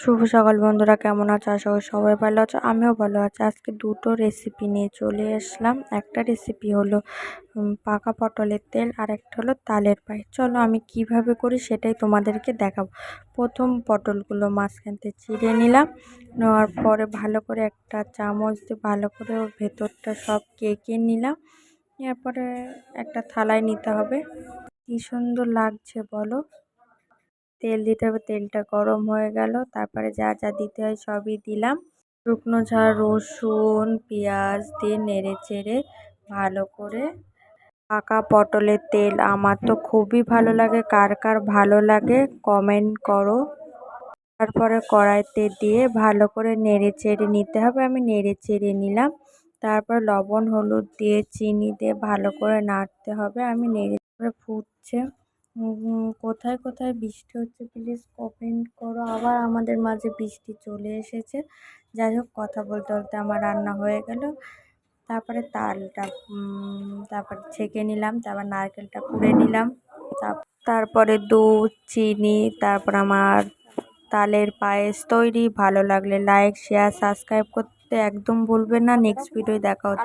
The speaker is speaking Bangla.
শুভ সকাল বন্ধুরা, কেমন আছো? আশা করি সবাই ভালো আছো, আমিও ভালো আছি। আজকে দুটো রেসিপি নিয়ে চলে আসলাম। একটা রেসিপি হলো পাকা পটলের তেল আর একটা হলো তালের পায়েস। চলো আমি কীভাবে করি সেটাই তোমাদেরকে দেখাবো। প্রথম পটলগুলো মাঝখান থেকে চিড়ে নিলাম। নেওয়ার পরে ভালো করে একটা চামচ দিয়ে ভালো করে ওর ভেতরটা সব কেকে নিলাম। এরপরে একটা থালায় নিতে হবে। কী সুন্দর লাগছে বলো? তেল দিতে হবে, তেলটা গরম হয়ে গেল। তারপরে যা যা দিতে হয় সবই দিলাম। শুকনো ঝাড় রসুন, পেঁয়াজ দিয়ে নেড়ে চেড়ে ভালো করে পাকা পটলের তেল। আমার তো খুবই ভালো লাগে। কার কার ভালো লাগে কমেন্ট করো। তারপরে কড়াইতে দিয়ে ভালো করে নেড়ে চেড়ে নিতে হবে। আমি নেড়ে চেড়ে নিলাম। তারপর লবণ, হলুদ দিয়ে, চিনি দিয়ে ভালো করে নাড়তে হবে। আমি নেড়ে করে ফুটছে। কোথায় কোথায় বৃষ্টি হচ্ছে প্লিজ কমেন্ট করো। আবার আমাদের মাঝে বৃষ্টি চলে এসেছে। যাই হোক, কথা বলতে বলতে আমার রান্না হয়ে গেল। তারপরে তালটা তারপর ছেঁকে নিলাম, তারপর নারকেলটা কুড়ে নিলাম। তার- তারপরে দুধ, চিনি, তারপর আমার তালের পায়েস তৈরি। ভালো লাগলে লাইক শেয়ার সাবস্ক্রাইব করতে একদম ভুলবেন না। নেক্সট ভিডিও দেখা হতো।